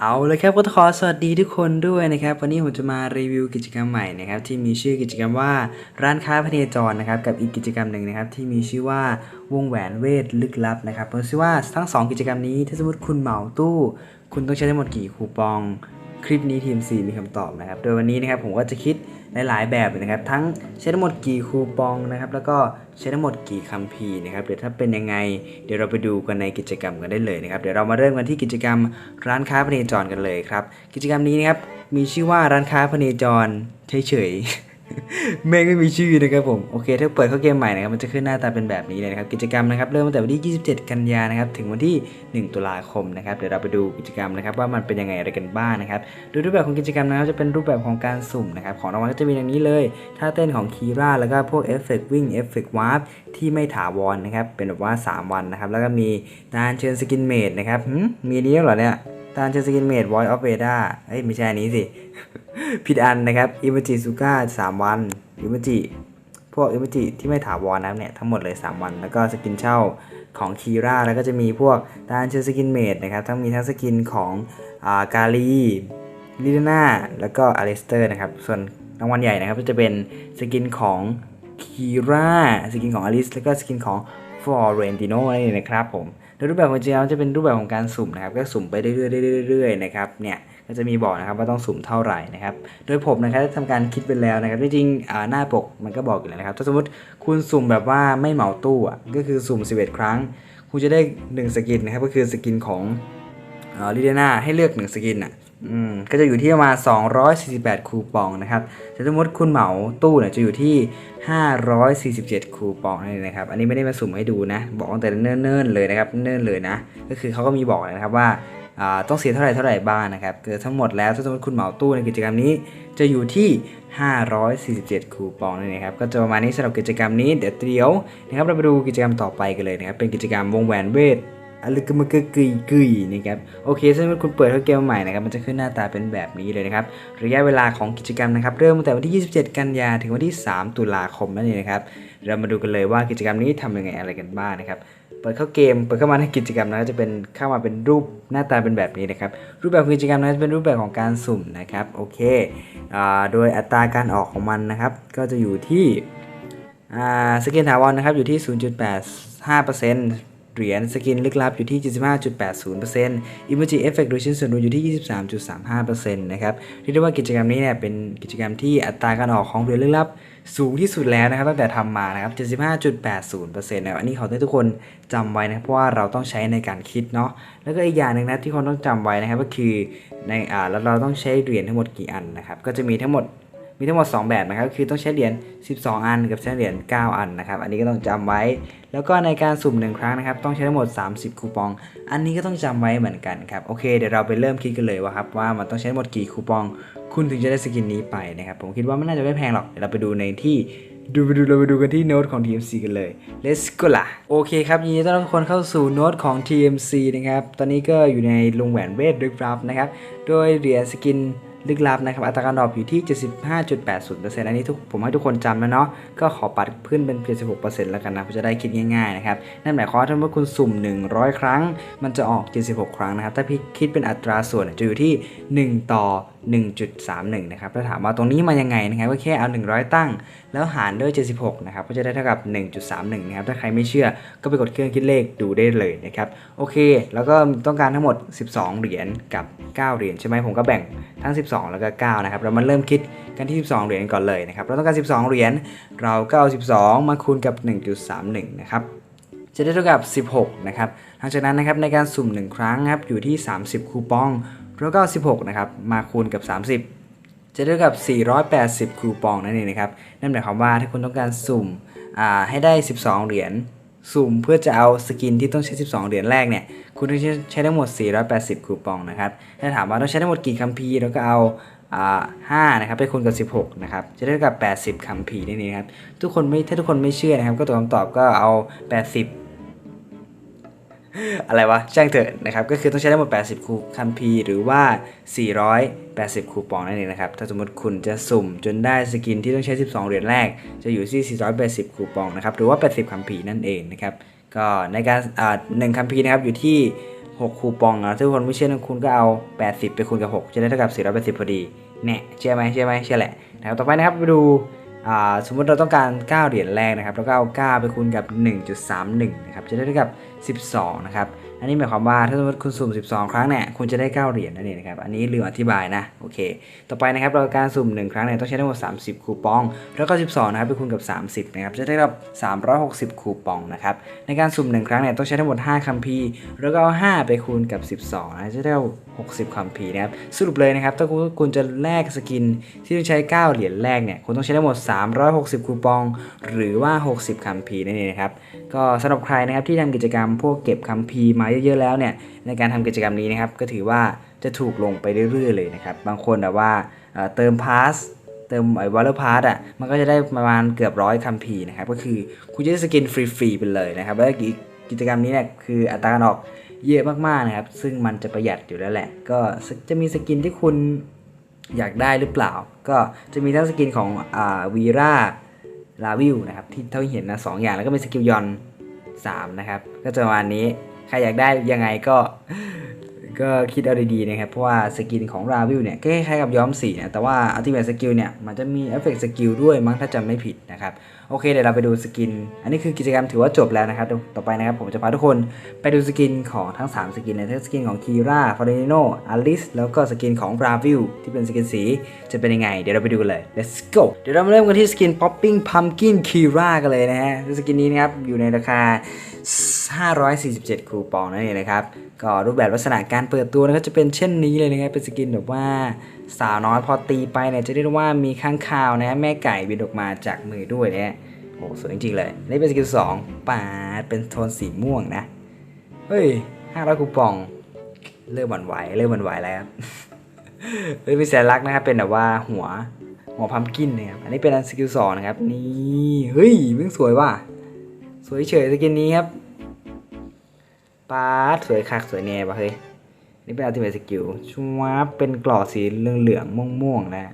เอาเลยครับก็ขอสวัสดีทุกคนด้วยนะครับ วันนี้ผมจะมารีวิวกิจกรรมใหม่นะครับที่มีชื่อกิจกรรมว่าร้านค้าพเนจรนะครับกับอีกกิจกรรมหนึ่งนะครับที่มีชื่อว่าวงแหวนเวทลึกลับนะครับเพราะว่าทั้งสองกิจกรรมนี้ถ้าสมมติคุณเหมาตู้ คุณต้องใช้ทั้งหมดกี่คูปอง คลิปนี้ทีม 4 มีคำตอบนะครับ โดยวันนี้นะครับผมก็จะคิดหลายๆแบบนะครับ ทั้งใช้ทั้งหมดกี่คูปองนะครับ แล้วก็ใช้ทั้งหมดกี่คัมภีร์นะครับ เดี๋ยวถ้าเป็นยังไง เดี๋ยวเราไปดูกันในกิจกรรมกันได้เลยนะครับ เดี๋ยวเรามาเริ่มกันที่กิจกรรมร้านค้าพเนจรกันเลยครับ กิจกรรมนี้นะครับ มีชื่อว่าร้านค้าพเนจรเฉยๆ แม่งไม่มีชื่อนะครับผมโอเคถ้าเปิดเข้าเกมใหม่นะครับมันจะขึ้นหน้าตาเป็นแบบนี้เลยนะครับกิจกรรมนะครับเริ่มตั้งแต่วันที่ 27 กันยานะครับถึงวันที่ 1 ตุลาคมนะครับเดี๋ยวเราไปดูกิจกรรมนะครับว่ามันเป็นยังไงอะไรกันบ้างนะครับโดยรูปแบบของกิจกรรมนะครับจะเป็นรูปแบบของการสุ่มนะครับของรางวัลก็จะมีอย่างนี้เลยท่าเต้นของคีราแล้วก็พวกเอฟเฟกต์วิ่งเอฟเฟกต์วาร์ปที่ไม่ถาวรนะครับเป็นแบบว่า 3 วันนะครับแล้วก็มีการเชิญสกินเมดนะครับมีนนี้ด้วยเหรอเนี่ย การเชสกินเมด Voice of Veda เอ้ยไม่ใช่อันนี้สิ ผิดอันนะครับอิมจิซูก้าสามวันอิมจิพวกอิมจิที่ไม่ถาวรนะเนี่ยทั้งหมดเลย 3 วัน แล้วก็สกินเช่าของคีราแล้วก็จะมีพวกดานเชอร์สกินเมดนะครับทั้งมีทั้งสกินของอากาลีลิเดนาแล้วก็อเลสเตอร์นะครับ ส่วนรางวัลใหญ่นะครับก็จะเป็นสกินของคีราสกินของอลิสแล้วก็สกินของฟอร์เรนติโนนั่นเองนะครับผม โดยรูปแบบของจริงๆจะเป็นรูปแบบของการสุ่มนะครับ ก็สุ่มไปเรื่อยๆเรื่อยๆนะครับเนี่ยก็จะมีบอกนะครับว่าต้องสุ่มเท่าไหร่นะครับ โดยผมนะครับทำการคิดไปแล้วนะครับ จริงๆหน้าปกมันก็บอกอยู่แล้วนะครับ ถ้าสมมติคุณสุ่มแบบว่าไม่เหมาตู้อะ ก็คือสุ่ม 11 ครั้ง คุณจะได้ 1 สกินนะครับ ก็คือสกินของลิเดนาให้เลือก 1 สกินอะ อืมก็จะอยู่ที่ประมาณ 248 คูปองนะครับแต่สมมติคุณเหมาตู้เนี่ยจะอยู่ที่ 547 คูปองนั่นเองนะครับ อันนี้ไม่ได้มาสุ่มให้ดูนะ บอกตั้งแต่เนิ่นๆเลยนะครับ เนิ่นเลยนะ ก็คือเขาก็มีบอกนะครับว่าต้องเสียเท่าไหร่เท่าไหร่บ้างนะครับเกิดทั้งหมดแล้วถ้าสมมติคุณเหมาตู้ในกิจกรรมนี้จะอยู่ที่ 547 คูปองนั่นเองครับก็จะประมาณนี้สำหรับกิจกรรมนี้เดี๋ยวเดี๋ยวนะครับเราไปดูกิจกรรมต่อไปกันเลยนะครับเป็นกิจกรรมวงแหวนเวท อะไรก็มันก็กึยกึยนะครับโอเคถ้าสมมติคุณเปิดเข้าเกมใหม่นะครับมันจะขึ้นหน้าตาเป็นแบบนี้เลยนะครับระยะเวลาของกิจกรรมนะครับเริ่มตั้งแต่วันที่ 27 กันยาถึงวันที่ 3 ตุลาคมนั่นเองนะครับเรามาดูกันเลยว่ากิจกรรมนี้ทำยังไงอะไรกันบ้างนะครับเปิดเข้าเกมเปิดเข้ามาในกิจกรรมนะจะเป็นเข้ามาเป็นรูปหน้าตาเป็นแบบนี้นะครับรูปแบบกิจกรรมนะจะเป็นรูปแบบของการสุ่มนะครับโอเคอ่าโดยอัตราการออกของมันนะครับก็จะอยู่ที่อ่าสกินถาวรนะครับอยู่ที่ 0.85% เหรียญสกินลึกลับอยู่ที่ 75.80%อิม o จิเอฟเฟกต์โดยชิ้นส่วนรวมอยู่ที่ 23.35%นะครับเรียกได้ว่ากิจกรรมนี้เนี่ยเป็นกิจกรรมที่อัตราการออกของเหรียญลึกลับสูงที่สุดแล้วนะครับตั้งแต่ทำมานะครับ 75.80%นะครับอันนี้ขอให้ทุกคนจำไว้นะเพราะว่าเราต้องใช้ในการคิดเนาะแล้วก็อีกอย่างหนึ่งนะที่คนต้องจำไว้นะครับก็คือในอ่าแล้วเราต้องใช้เหรียญทั้งหมดกี่อันนะครับก็จะมีทั้งหมด มีทั้งหมด 2 แบบนะครับคือต้องใช้เหรียญ12 อันกับใช้เหรียญ9 อันนะครับอันนี้ก็ต้องจำไว้ แล้วก็ในการสุ่มหนึ่งครั้งนะครับต้องใช้ทั้งหมด 30 คูปอง อันนี้ก็ต้องจำไว้เหมือนกันครับโอเคเดี๋ยวเราไปเริ่มคิดกันเลยว่าครับว่ามันต้องใช้ทั้งหมดกี่คูปอง คุณถึงจะได้สกินนี้ไปนะครับผมคิดว่ามันน่าจะไม่แพงหรอกเดี๋ยวเราไปดูในที่ดูไปดูเราไปดูกันที่โน้ตของ TMC กันเลย let's go ล่ะโอเคครับยินดีต้อนรับทุกคนเข้าสู่โน้ตของ TMC นะครับ ตอนนี้ก็อยู่ในลงแหวนเวทลึกลับนะครับ โดยเหรียญสกิน ลึกลับนะครับ อัตราการดรอปอยู่ที่ 75.80%อันนี้ทุกผมให้ทุกคนจำแล้วเนาะ ก็ขอปัดขึ้นเป็น 76%แล้วกันนะเพื่อจะได้คิดง่ายๆนะครับ นั่นหมายความว่าถ้าเมื่อคุณสุ่ม 100 ครั้ง มันจะออก 76 ครั้งนะครับ ถ้าพี่คิดเป็นอัตราส่วนจะอยู่ที่ 1 ต่อ 1.31 นะครับถ้าถามว่าตรงนี้มายังไงนะครับก็แค่เอา 100 ตั้ง แล้วหารด้วย 76 นะครับก็จะได้เท่ากับ 1.31 นะครับถ้าใครไม่เชื่อก็ไปกดเครื่องคิดเลขดูได้เลยนะครับโอเค แล้วก็ต้องการทั้งหมด 12 เหรียญกับ 9 เหรียญใช่ไหมผมก็แบ่งทั้ง 12 แล้วก็ 9 นะครับเรามาเริ่มคิดกันที่ 12 เหรียญก่อนเลยนะครับเราต้องการ 12 เหรียญเราก็เอา 12 มาคูณกับ 1.31 นะครับจะได้เท่ากับ 16 นะครับหลังจากนั้นนะครับในการสุ่ม 1 ครั้งครับอยู่ที่ 30 คูปอง เราก็เอา16 นะครับ มาคูณกับ 30 จะได้เท่ากับ 480 คูปองนั่นเองนะครับ นั่นหมายความว่าถ้าคุณต้องการสุ่มให้ได้ 12 เหรียญ สุ่มเพื่อจะเอาสกินที่ต้องใช้ 12 เหรียญแรกเนี่ย คุณต้องใช้ทั้งหมด 480 คูปองนะครับ ถ้าถามว่าต้องใช้ทั้งหมดกี่คัมภีร์เราก็เอาห้านะครับไปคูณกับ 16 นะครับ จะได้กับ 80 คัมภีร์นี่นะครับ ทุกคนไม่ถ้าทุกคนไม่เชื่อนะครับ ก็ตัวคำตอบก็เอา 80 อะไรวะแจ้งเถอะนะครับ ก็คือต้องใช้ทั้งหมด 80 คูคัมภีร์หรือว่า 480 คูปองนั่นเองนะครับ ถ้าสมมติคุณจะสุ่มจนได้สกินที่ต้องใช้ 12 เหรียญแรก จะอยู่ที่ 480 คูปองนะครับ หรือว่า 80 คัมภีร์นั่นเองนะครับ ก็ในการหนึ่งคัมภีร์นะครับอยู่ที่ 6 คูปองนะถ้าคนไม่เชื่อคุณก็เอา 80 ไปคูณกับ 6 จะได้เท่ากับ 480 พอดี แน่เชื่อไหมเชื่อไหมเชื่อแหละนะครับ ต่อไปนะครับไปดู สมมติเราต้องการ 9 เหรียญแรกนะครับ แล้วก็เอา 9 ไปคูณกับ 1.31 นะครับ จะได้เท่ากับ 12 นะครับ อันนี้หมายความว่าถ้าสมมติคุณสุ่ม 12 ครั้งเนี่ยคุณจะได้ 9 เหรียญนั่นเองนะครับอันนี้ลืมอธิบายนะโอเค ต่อไปนะครับเราการสุ่ม 1 ครั้งเนี่ยต้องใช้ทั้งหมด 30 คูปอง แล้วก็ 12 นะครับไปคูณกับ 30 นะครับจะได้รับ 360 คูปองนะครับในการสุ่ม 1 ครั้งเนี่ยต้องใช้ทั้งหมด 5คัมภีร์แล้วก็เอา5ไปคูณกับ 12นะจะได้ 60คัมภีร์นะครับสรุปเลยนะครับถ้าคุณจะแลกสกินที่ต้องใช้ 9 เหรียญแรกเนี่ยคุณต้องใช้ทั้งหมด 360 คูปอง หรือว่า 60คัมภีร์นั่นเองนะครับก็สำหรับใครนะครับที่ทำกิจกรรมพวกเก็บคัมภีร์มาเยอะๆแล้วเนี่ยในการทำกิจกรรมนี้นะครับก็ถือว่าจะถูกลงไปเรื่อยๆเลยนะครับบางคนแบบว่าเติมพาสเติมไอ้วอลเลอร์พาร์ตอะมันก็จะได้ประมาณเกือบร้อยคัมภีร์นะครับก็คือคุณจะได้สกินฟรีๆไปเลยนะครับแล้วกิจกรรมนี้เนี่ยคืออัตราการออกเยอะมากๆนะครับ ซึ่งมันจะประหยัดอยู่แล้วแหละ ก็จะมีสกินที่คุณอยากได้หรือเปล่า ก็จะมีทั้งสกินของอ่าวีราลาวิลนะครับที่เท่าที่เห็นนะสองอย่างแล้วก็มีสกิลยอน3นะครับก็จะประมาณนี้ ใครอยากได้ยังไงก็ก็คิดเอาดีๆนะครับ เพราะว่าสกินของราวิลเนี่ยคล้ายๆกับย้อมสีนะแต่ว่าอัลติเมทสกิลเนี่ยมันจะมีเอฟเฟกต์สกิลด้วยมั้งถ้าจำไม่ผิดนะครับ โอเคเดี๋ยวเราไปดูสกิน อันนี้คือกิจกรรมถือว่าจบแล้วนะครับ ต่อไปนะครับ ผมจะพาทุกคนไปดูสกินของทั้ง 3 สกินเลยทั้งสกินของคีราฟอร์เรโนอลิสแล้วก็สกินของราวิลที่เป็นสกินสีจะเป็นยังไง เดี๋ยวเราไปดูกันเลย let's go เดี๋ยวเรามาเริ่มกันที่สกิน popping pumpkin kira กันเลยนะฮะสกินนี้นะครับอยู่ในราคา 547 คูปองนั่นเองนะครับ ก็รูปแบบลักษณะการเปิดตัวนะครับจะเป็นเช่นนี้เลยนะครับ เป็นสกินแบบว่าสาวน้อยพอตีไปเนี่ยจะเรียกได้ว่ามีข้างคาวนะแม่ไก่บินออกมาจากมือด้วยนะฮะโอ้สวยจริงๆเลยนี่เป็นสกิล2ปาดเป็นโทนสีม่วงนะ เฮ้ย 500 คูปอง เริ่มหวั่นไหว เริ่มหวั่นไหวแล้วครับเฮ้ยมีสัญลักษณ์นะครับเป็นแบบว่าหัวหัวพัมกินนะครับ อันนี้เป็นสกิลสองนะครับ นี่ เฮ้ยมึงสวยว่ะ สวยเฉยสกินนี้ครับ ปาดสวยคักสวยแน่ปะเฮ้ย นี่เป็นอัลติเมทสกิลชัวบเป็นกรอบสีเหลืองๆม่วงๆนะ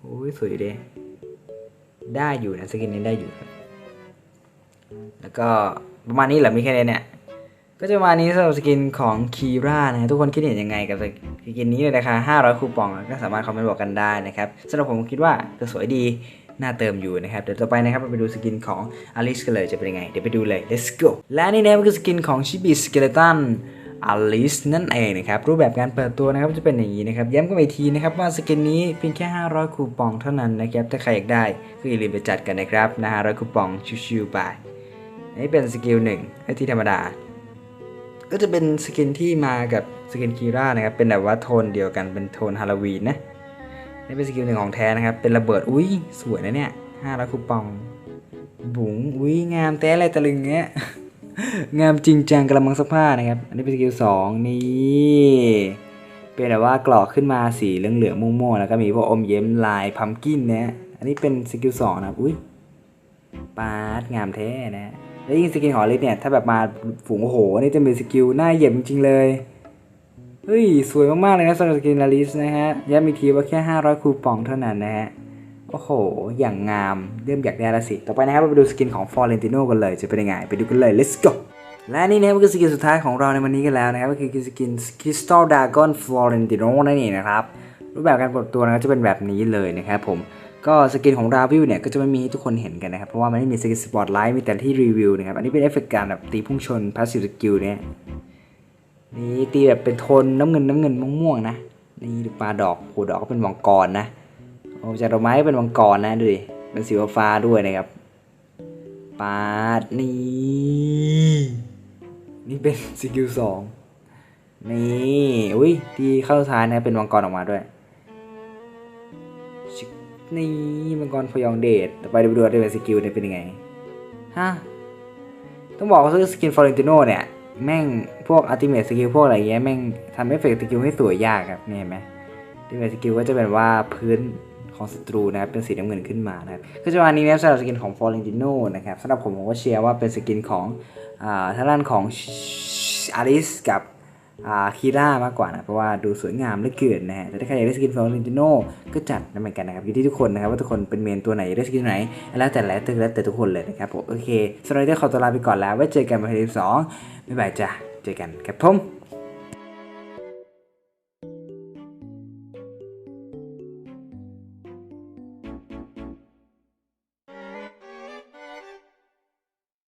โอ้ยสวยด้ได้อยู่นะสกินนี้ได้อยู่ครับแล้วก็ประมาณนี้แหละมีแค่นี้เนี่ยก็จะประมาณนี้สำหรับสกินของคีร่านะทุกคนคิดเห็นยังไงกับสกินนี้ในราคา500 คูปองก็สามารถคอมเมนต์บอกกันได้นะครับสำหรับผมคิดว่าจะสวยดี น่าเติมอยู่นะครับ เดี๋ยวต่อไปนะครับเราไปดูสกินของอลิสกันเลยจะเป็นยังไง เดี๋ยวไปดูเลย let's go และนี่นะมันคือสกินของชิบิสเกเลตันอลิสนั่นเองนะครับ รูปแบบการเปิดตัวนะครับจะเป็นอย่างนี้นะครับ ย้ำกันอีกทีนะครับว่าสกินนี้เพียงแค่ 500 คูปองเท่านั้นนะครับ ถ้าใครอยากได้ก็อย่าลืมไปจัดกันนะครับนะ500คูปองชิวๆไปนนี้เป็นสกิลหนึ่งไอ้ที่ธรรมดา ก็จะเป็นสกินที่มากับสกินคีร่านะครับเป็นแบบว่าโทนเดียวกันเป็นโทนฮาโลวีนนะ นี่เป็นสกิลหนึ่งของแท้นะครับ เป็นระเบิด อุ้ย สวยนะเนี่ยห้าร้อยคูปอง บุ๋งอุ้ย งามแต้อะไรตะลึงเงี้ย งามจริงจังกระมังซักผ้านะครับ อันนี้เป็นสกิลสองนี่ เป็นแบบว่ากรอกขึ้นมาสีเหลืองๆม่วงๆแล้วก็มีพวกอมเยิ้มลายพัมกินเนี่ยอันนี้เป็นสกิลสองนะครับ อุ้ยปาดงามแท้นะ แล้วยิ่งสกินของอลิสเนี่ย ถ้าแบบมาฝูงโอ้โหนี่จะเป็นสกิลหน้าเหยียบจริงๆเลย เฮ้ย สวยมากๆเลยนะสำหรับสกินอลิสนะฮะย้ำอีกทีว่าแค่ 500 คูปองเท่านั้นนะฮะ โอ้โห อย่างงามเริ่มอยากได้ล้วสิ ต่อไปนะครับเราไปดูสกินของฟอร์เรนติโนกันเลย จะเป็นยังไง ไปดูกันเลย let's go และนี่นะครับก็คือสกินสุดท้ายของเราในวันนี้กันแล้วนะครับ ก็คือสกิน Crystal Dragon Florentino นั่นเองนะครับ รูปแบบการปรดตัวนะครับจะเป็นแบบนี้เลยนะครับผมก็สกินของราวิวเนี่ยก็จะไม่มีให้ทุกคนเห็นกันนะครับ เพราะว่ามันไม่มีสกินสปอตไลท์มีแต่ที่รีวิวนะครับ อันนี้เป็นเอฟเฟกต์การแบบตีพุ่งชนพาสซีฟสกิลเนี่ย นี่ตีแบบเป็นโทนน้ำเงินน้ำเงินม่วงๆนะนี่ดูปลาดอกโหดอกก็เป็นมังกรนะโอ้จากดอกไม้เป็นมังกรนะดูดิเป็นสีฟ้าด้วยนะครับปาดนี่นี่เป็นสกิลสองนี่อุ้ยที่เข้าท้ายนะเป็นมังกรออกมาด้วยนี่มังกรพยองเดชต่อไปดูดูด้วยสกิลเนี่ยเป็นยังไงฮะต้องบอกว่าซื้อสกินฟอร์เรนติโนเนี่ย แม่งพวกอัลติเมทสกิลพวกอะไรเงี้ยแม่งทำให้เฟกสกิลให้สวยยากครับเนี่ยเห็นไหมอัลติเมทสกิลก็จะเป็นว่าพื้นของศัตรูนะครับเป็นสีน้ำเงินขึ้นมานะครับก็จะวันนี้นะสำหรับสกินของฟอร์เรนติโนนะครับสำหรับผมผมก็เชียร์ว่าเป็นสกินของอ่าทางด้านของอาริสกับ คีร่ามากกว่านะเพราะว่าดูสวยงามเหลือเกินนะฮะแต่ถ้าใครอยากได้สกินฟอร์เรนติโนก็จัดนะเหมือนกันนะครับอยู่ที่ทุกคนนะครับว่าทุกคนเป็นเมนตัวไหนอยากได้สกินไหน แล้วแต่แล้วแต่แล้วแต่ทุกคนเลยนะครับผมโอเคสำหรับวันนี้ขอตัวลาไปก่อนแล้วไว้เจอกันใน EP สองบ๊ายบายจ้ะเจอกันครับผม